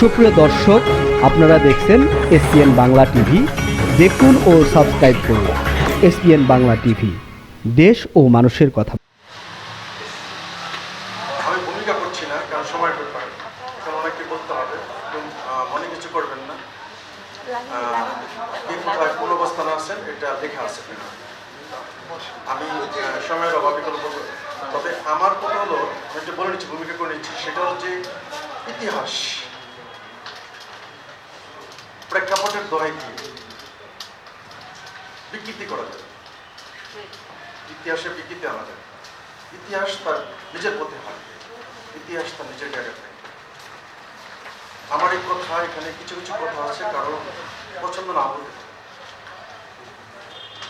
সুপ্রিয় দর্শক, আপনারা দেখছেন এসপিএন বাংলা টিভি। দেখুন ও সাবস্ক্রাইব করুন এসপিএন বাংলা টিভি। দেশ ও মানুষের কথা। আমি ভূমিকা করছি না হবে মনে কিছু করবেন না। অবস্থানে আছেন, এটা আমি সময়ের তবে আমার কথা হলো, আমি একটু বলে নিচ্ছি ভূমিকা করে নিচ্ছি, সেটা হচ্ছে ইতিহাস। প্রেক্ষাপটের দোহাই দিয়ে বিকৃতি করা যায়। ইতিহাসে বিকৃতি আনা যায়। ইতিহাস তার নিজের পথে হয় ইতিহাস তার নিজের জায়গা থাকে। আমার এই কথা, এখানে কিছু কিছু কথা আছে, কারণ পছন্দ না হতে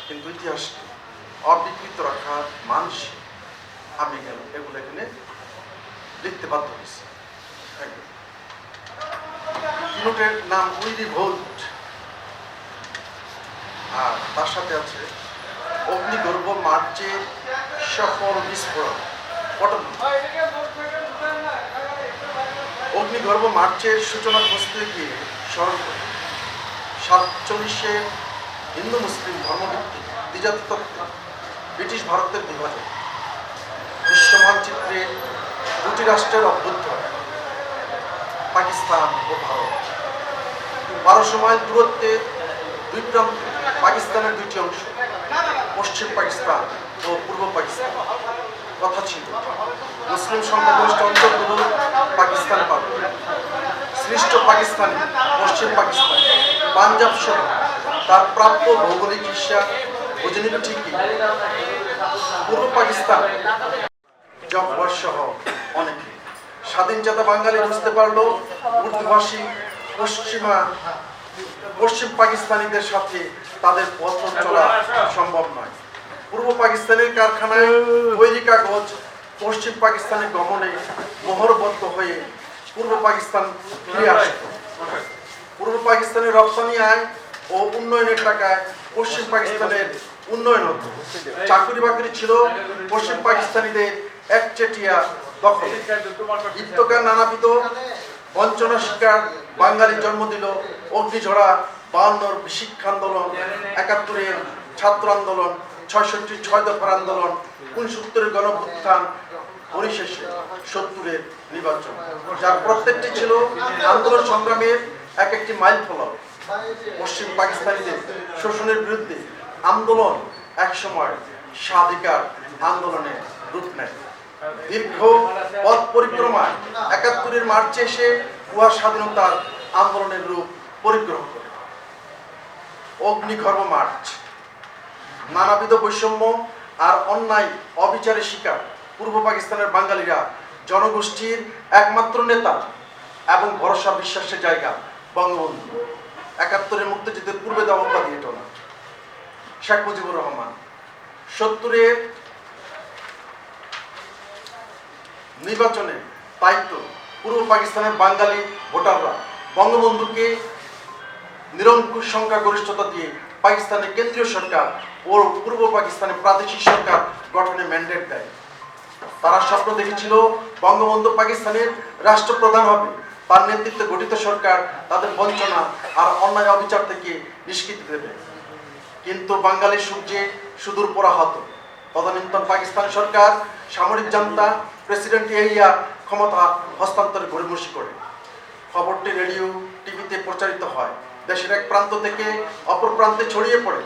কিন্তু ইতিহাস অবিকৃত রাখা মানুষ আবেগ এগুলো এখানে লিখতে বাধ্য হয়েছে। একদম। কিনোটের নাম উইলি ভোল্ট আর তার সাথে আছে অগ্নিগর্ভ মার্চে সফল বিস্ফোরণ। অগ্নিগর্ভ মার্চের সূচনা খুঁজতে গিয়ে স্মরণ সাতচল্লিশে হিন্দু মুসলিম ধর্মভিত্তিক দ্বিজাতি তত্ত্বে ব্রিটিশ ভারতের বিভাজন। বিশ্ব মানচিত্রে দুটি রাষ্ট্রের অভ্যুত্থ পাকিস্তান ও ভারত। বারোশো মাইল দূরত্বে দুই প্রান্তে পাকিস্তানের দুইটি অংশ, পশ্চিম পাকিস্তান ও পূর্ব পাকিস্তান। কথা ছিল, মুসলিম সংখ্যাগরিষ্ঠ অঞ্চলগুলো পাকিস্তান পাবে। সৃষ্ট পাকিস্তান পশ্চিম পাকিস্তান, পাঞ্জাব সহ তার প্রাপ্য ভৌগোলিক হিসা বুঝে নিল ঠিকই। পূর্ব পাকিস্তান, জব্বর সহ অনেকে। স্বাধীনচেতা বাঙালি বুঝতে পারল উর্দুভাষী পশ্চিমা, পশ্চিম পাকিস্তানিদের সাথে তাদের পথ চলা সম্ভব নয়। পূর্ব পাকিস্তানের কারখানায় তৈরি কাগজ পশ্চিম পাকিস্তানে গমনে মোহরবদ্ধ হয়ে পূর্ব পাকিস্তান ফিরে আসে। পূর্ব পাকিস্তানের রপ্তানি আয় ও উন্নয়নের টাকায় পশ্চিম পাকিস্তানের উন্নয়ন হতো। চাকরি বাকরি ছিল পশ্চিম পাকিস্তানিদের একচেটিয়া দখল। ইত্যকার নানাবিধ বঞ্চনা শিকার, বাঙালি জন্ম দিল, অগ্নিঝরা বায়ান্নর শিক্ষা আন্দোলন, একাত্তরের ছাত্র আন্দোলন ছয়ষট্টি ছয় দফার আন্দোলন, উনসত্তরের গণভুত্থান পরিশেষে সত্তরের নির্বাচন। যার প্রত্যেকটি ছিল আন্দোলন সংগ্রামের এক একটি মাইল ফলক। পশ্চিম পাকিস্তানিদের শোষণের বিরুদ্ধে আন্দোলন একসময় স্বাধিকার আন্দোলনে রূপ নেয়। দীর্ঘ পথ পরিক্রমায় একাত্তরের মার্চে এসে উহা স্বাধীনতার আন্দোলনের রূপ পরিগ্রহ করে। অগ্নিগর্ভ মার্চ, নানাবিধ বৈষম্য আর অন্যায় অবিচারের শিকার পূর্ব পাকিস্তানের বাঙালিরা জনগোষ্ঠীর একমাত্র নেতা এবং ভরসা বিশ্বাসের জায়গা বঙ্গবন্ধু। একাত্তরের মুক্তিযুদ্ধের পূর্বে দেওয়া দিয়ে এটা না। শেখ মুজিবুর রহমান সত্তরের নির্বাচনে দায়িত্ব পূর্ব পাকিস্তানের বাঙালি ভোটাররা। বঙ্গবন্ধুকে নিরঙ্কুশ সংখ্যাগরিষ্ঠতা দিয়ে পাকিস্তানের কেন্দ্রীয় সরকার ও পূর্ব পাকিস্তানের প্রাদেশিক সরকার গঠনে ম্যান্ডেট দেয়। তারা স্বপ্ন দেখেছিল বঙ্গবন্ধু পাকিস্তানের রাষ্ট্রপ্রধান হবে। তার নেতৃত্বে গঠিত সরকার তাদের বঞ্চনা আর অন্যায় অবিচার থেকে নিষ্কৃতি দেবে। কিন্তু বাঙালি সূর্যে সুদূর পরাহত। তদানীন্তন পাকিস্তান সরকার, সামরিক জান্তা, প্রেসিডেন্ট এরিয়া ক্ষমতা হস্তান্তরে গড়িমসি করে। খবরটি রেডিও, টিভিতে প্রচারিত হয়। দেশের এক প্রান্ত থেকে অপর প্রান্তে ছড়িয়ে পড়ে।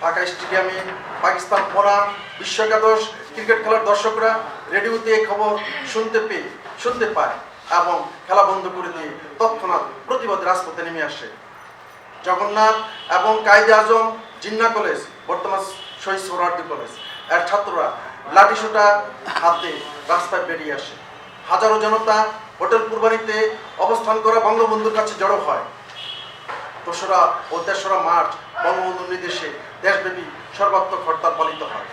ঢাকা স্টেডিয়ামে পাকিস্তান পড়া বিশ্ব একাদশ ক্রিকেট খেলার দর্শকরা রেডিওতে এই খবর শুনতে পেয়ে, শুনতে পায় এবং খেলা বন্ধ করে দিয়ে তৎক্ষণাৎ প্রতিবাদ রাজপথে নেমে আসে। জগন্নাথ এবং কায়দে আজম জিন্না কলেজ, বর্তমান শহীদ সোহরার্দি কলেজ। এর ছাত্ররা লাঠিসোঁটা হাতে রাস্তায় বেরিয়ে আসে। হাজারো জনতা হোটেল কুরবানিতে অবস্থান করা বঙ্গবন্ধুর কাছে জড়ো হয়। দোসরা ও তেসরা মার্চ বঙ্গবন্ধুর নির্দেশে দেশব্যাপী সর্বাত্মক হরতাল পালিত হয়।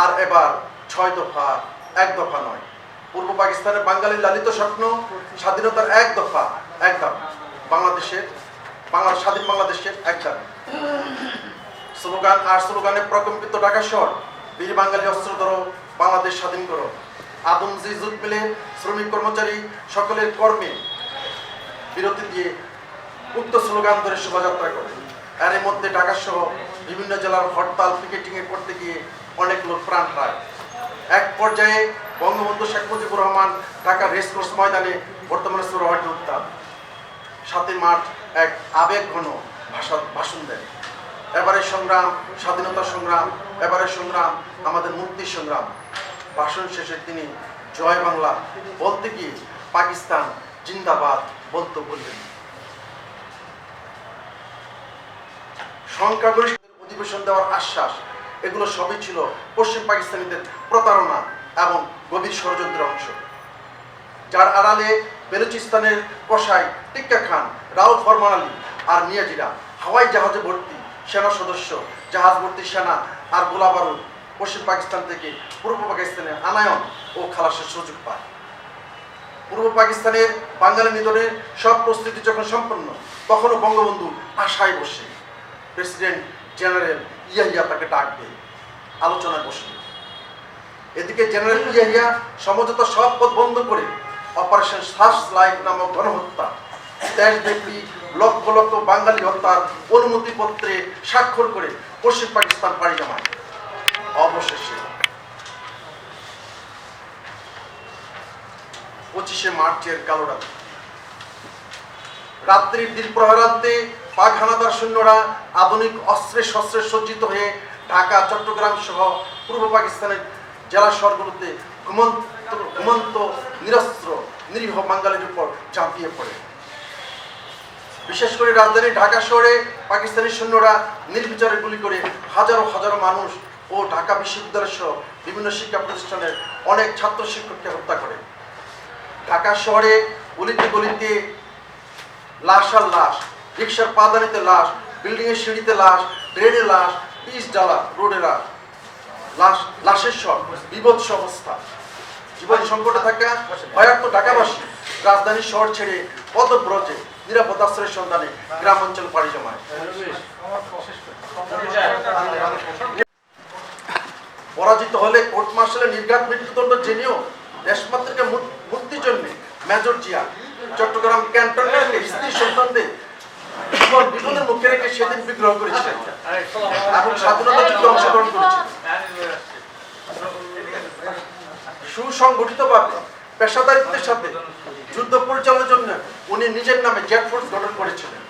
আর এবার ছয় দফা, এক দফা নয়। পূর্ব পাকিস্তানের বাঙালির লালিত স্বপ্ন স্বাধীনতার এক দফা, এক দাম বাংলাদেশের, বাংলা, স্বাধীন বাংলাদেশের এক দাম স্লোগান, আর স্লোগানে প্রকম্পিত ঢাকা শহর। বীর বাঙালি অস্ত্র ধরো, বাংলাদেশ স্বাধীন করো। আদম জি জুট মিলে শ্রমিক কর্মচারী সকলের কর্মে বিরতি দিয়ে উক্ত স্লোগান ধরে শোভাযাত্রা করে। এর মধ্যে ঢাকা সহ বিভিন্ন জেলার হরতাল, পিকেটিংয়ে করতে গিয়ে অনেক লোক প্রাণ হারায়। এক পর্যায়ে বঙ্গবন্ধু শেখ মুজিবুর রহমান ঢাকা রেসকোর্স ময়দানে বর্তমানে সুরহাটি উত্তাপ সাতই মার্চ এক আবেগ ঘন ভাষা ভাষণ দেন এবারে সংগ্রাম, স্বাধীনতা সংগ্রাম, এবারে সংগ্রাম, আমাদের মুক্তি সংগ্রাম। ভাষণ শেষে তিনি জয় বাংলা বলতে গিয়ে পাকিস্তান জিন্দাবাদ বলতে বললেন। সংখ্যাগরিষ্ঠদের অধিবেশন দেওয়ার আশ্বাস, এগুলো সবই ছিল পশ্চিম পাকিস্তানিদের প্রতারণা এবং গভীর ষড়যন্ত্রের অংশ। যার আড়ালে বেলুচিস্তানের কসাই টিক্কা খান, রাউফ ফরমান আলী আর মিয়াজিরা হাওয়াই জাহাজে ভর্তি সেনা সদস্য, জাহাজ ভর্তি সেনা আর গোলা বারুদ পশ্চিম পাকিস্তান থেকে পূর্ব পাকিস্তানে আনায়ন ও খালাসের সুযোগ পায়। পূর্ব পাকিস্তানের বাঙালি নিধনের সব প্রস্তুতি যখন সম্পন্ন, তখনও বঙ্গবন্ধু আশায় বসে। প্রেসিডেন্ট জেনারেল ইয়াহিয়া তাকে ডাক দেয়। আলোচনায় বসে। এদিকে জেনারেল ইয়াহিয়া সমঝোতা সব পথ বন্ধ করে অপারেশন সার্চ লাইট নামক গণহত্যা। দেশব্যাপী লক্ষ লক্ষ বাঙালি হত্যার অনুমতিপত্রে স্বাক্ষর করে পশ্চিম পাকিস্তান পাড়ি জমায়। অবশেষে পঁচিশে মার্চের কালো রাত রাত্রির দিন প্রহরান্তে পাক হানাদার সৈন্যরা আধুনিক অস্ত্রে শস্ত্রে সজ্জিত হয়ে ঢাকা, চট্টগ্রাম সহ পূর্ব পাকিস্তানের জেলা শহরগুলোতে ঘুমন্ত ঘুমন্ত, নিরস্ত্র, নিরীহ বাঙালির উপর চাপিয়ে পড়ে। বিশেষ করে রাজধানী ঢাকা শহরে পাকিস্তানি সৈন্যরা নির্বিচারে গুলি করে হাজারো হাজারো মানুষ ও ঢাকা বিশ্ববিদ্যালয় সহ বিভিন্ন শিক্ষা প্রতিষ্ঠানের অনেক ছাত্র শিক্ষককে হত্যা করে। ঢাকা শহরে গলিতে গলিতে লাশ আর লাশ রিক্সার পাদানিতে লাশ বিল্ডিং এর সিঁড়িতে লাশ ট্রেনে লাশ, পিচ ডালা রোডে লাশ লাশ, লাশের সব বিভৎস অবস্থা। জীবন সংকটে থাকা ভয়ার্থ ঢাকাবাসী রাজধানী শহর ছেড়ে পদব্রজে নিরাপদ সন্ধানে গ্রাম অঞ্চল পাড়ি জমায়। পরাজিত হলে কোর্ট মার্শালের নির্ঘাত মৃত্যুদণ্ড জেনেও দেশমাতৃকে মু- মুক্তির জন্য মেজর জিয়া চট্টগ্রাম ক্যান্টনমেন্টে স্ত্রী সন্তানদের জীবন বিপদের মুখে রেখে সেদিন বিগ্রহ করেছিলেন। এবং স্বাধীনতা যুদ্ধে অংশগ্রহণ করেছিলেন সুসংগঠিতভাবে পেশাদারিত্বের সাথে যুদ্ধ পরিচালনার জন্য উনি নিজের নামে জেট ফোর্স গঠন করেছিলেন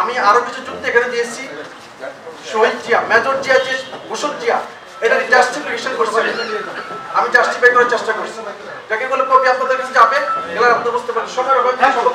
আমি আরও কিছু যুদ্ধ এখানে দিয়েছি শহীদ জিয়া, মেজর জিয়া যে ভূষণ জিয়া, এটা জাস্টিফিকেশন করছিলেন আমি জাস্টিফাই করার চেষ্টা করছি। যাকে বলে কপি আপনাদের কাছে যাবে, এবার আপনি বুঝতে পারেন সবার অভাব থ্যাংক সকল